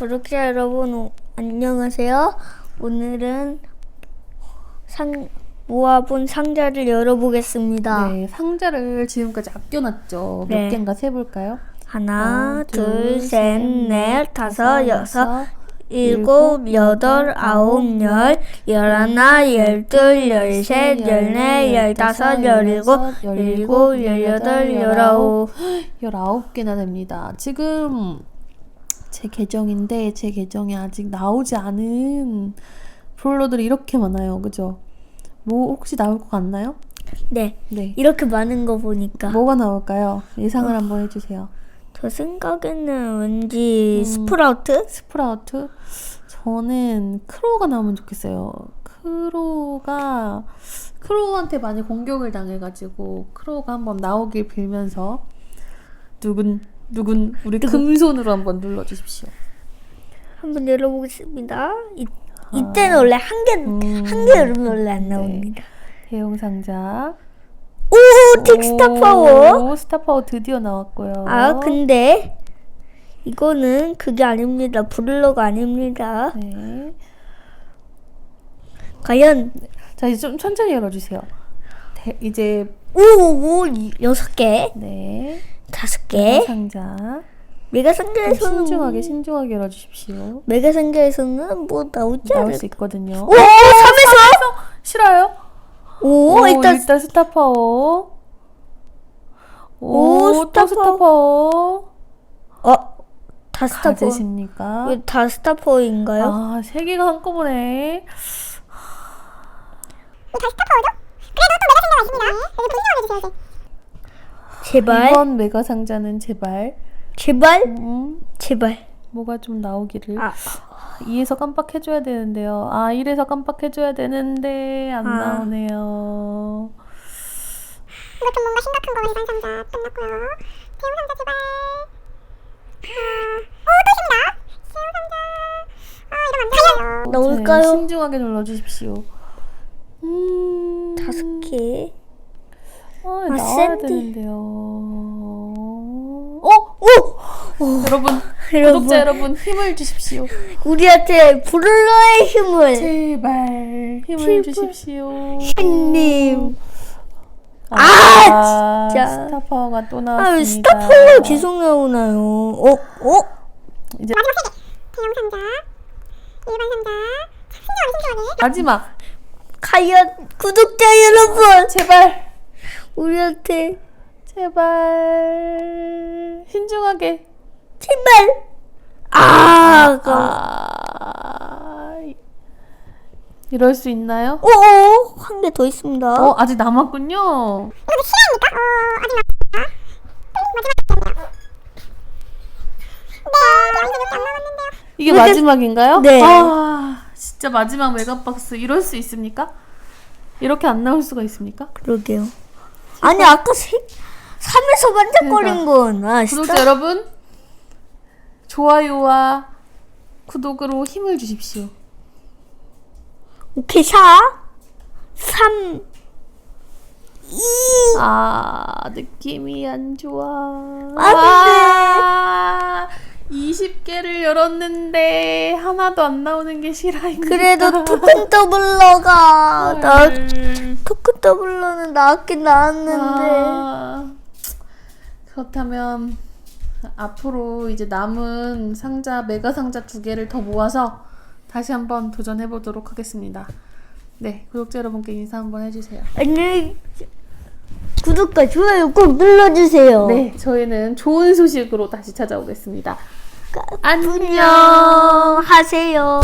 구독자 여러분 오- 안녕하세요. 오늘은 상 모아본 상자를 열어보겠습니다. 네, 상자를 지금까지 아껴놨죠. 네. 몇 개인가 세볼까요? 하나, 하나, 둘, 둘, 셋, 셋, 넷, 넷, 다섯, 여섯, 일곱, 여덟, 아홉, 열, 열하나, 열둘, 열셋, 열넷, 열다섯, 열일곱, 열일곱, 열여덟, 열아홉. 19개나 됩니다. 지금 제 계정인데 제 계정에 아직 나오지 않은 브롤러들이 이렇게 많아요. 그죠? 뭐 혹시 나올 것 같나요? 네, 네. 이렇게 많은 거 보니까 뭐가 나올까요? 예상을 한번 해주세요. 저 생각에는 왠지 음. 스프라우트? 스프라우트? 저는 크로우가 나오면 좋겠어요. 크로우가 크로우한테 많이 공격을 당해가지고 크로우가 한번 나오길 빌면서 누군 누군 우리 금손으로 한번 눌러 주십시오. 한번 열어보겠습니다. 이, 이때는 원래 한 개, 음. 한개 열으면 원래 안 네. 나옵니다. 대형 상자. 오, 텍스타 파워. 오, 스타 파워 드디어 나왔고요. 아, 근데 이거는 그게 아닙니다. 브룰러가 아닙니다. 네. 과연 자 이제 좀 천천히 열어 주세요. 대, 이제 오, 오, 이- 여섯 개, 네 다섯 개. 상자. 메가 좀 상자에서는 신중하게 신중하게 열어주십시오. 메가 상자에서는 뭐 나오지 나올 않을 수 있거든요. 오, 3에서 싫어요? 오, 오, 일단 일단 스타 파워. 오, 오, 스타 또 스타 파워. 어, 다 스타퍼. 가제십니까? 이거 다 스타퍼인가요? 아, 세 개가 한꺼번에. 제 발, 이번 메가 상자는 제발. 제발, 음, 제발. 뭐가 좀 나오기를. 아, 2에서 깜빡해줘야 되는데요. 아, 1에서 깜빡해줘야 되는데, 안 아. 나오네요. 이거 좀 뭔가 심각한 거 해상 상자 끝났고요. 대형 상자 제발. 아, 오또 있습니다. 대형 상자. 아 이러면 안 돼요. 나올까요? 자, 신중하게 눌러주십시오. 음. 다섯 개. 아, 아, 나와야 샌디. 되는데요. 어? 오! 여러분, 여러분. 구독자 여러분, 힘을 주십시오. 우리한테 브룰러의 힘을 제발, 힘을 제발. 주십시오. 님. 아, 진짜. 스타 파워가 또 아, 나왔습니다. 왜 스타폴로 계속 나오나요? 어? 어? 이제 대형 상자. 일반 상자. 신기하게 신기하게. 마지막. 과연 구독자 여러분 제발, 우리한테 제발, 신중하게. 제발 아, 아. 아, 이럴 수 있나요? 오오 한 개 더 있습니다. 어, 아직 남았군요. 이거 실화입니까? 어 아직 남았다. 마지막이었네요. 네, 여기서 안 남았는데요. 이게 왜 이렇게- 마지막인가요? 네. 아, 진짜 마지막 메가박스 이럴 수 있습니까? 이렇게 안 나올 수가 있습니까? 그러게요. 아니 아까 세, 3에서 반짝거린 건 아, 구독자 스타... 여러분, 좋아요와 구독으로 힘을 주십시오. 오케이 4 3 2 아, 느낌이 안 좋아. 아, 아, 20개를 열었는데 하나도 안 나오는 게 실화입니다. 그래도 토큰 더블러가 나 헐. 토큰 더블러는 나왔긴 나왔는데 아, 그렇다면 앞으로 이제 남은 상자 메가 상자 두 개를 더 모아서 다시 한번 도전해 보도록 하겠습니다. 네, 구독자 여러분께 인사 한번 해주세요. 안녕 구독과 좋아요 꼭 눌러주세요. 네, 저희는 좋은 소식으로 다시 찾아오겠습니다. 안녕. 안녕 하세요.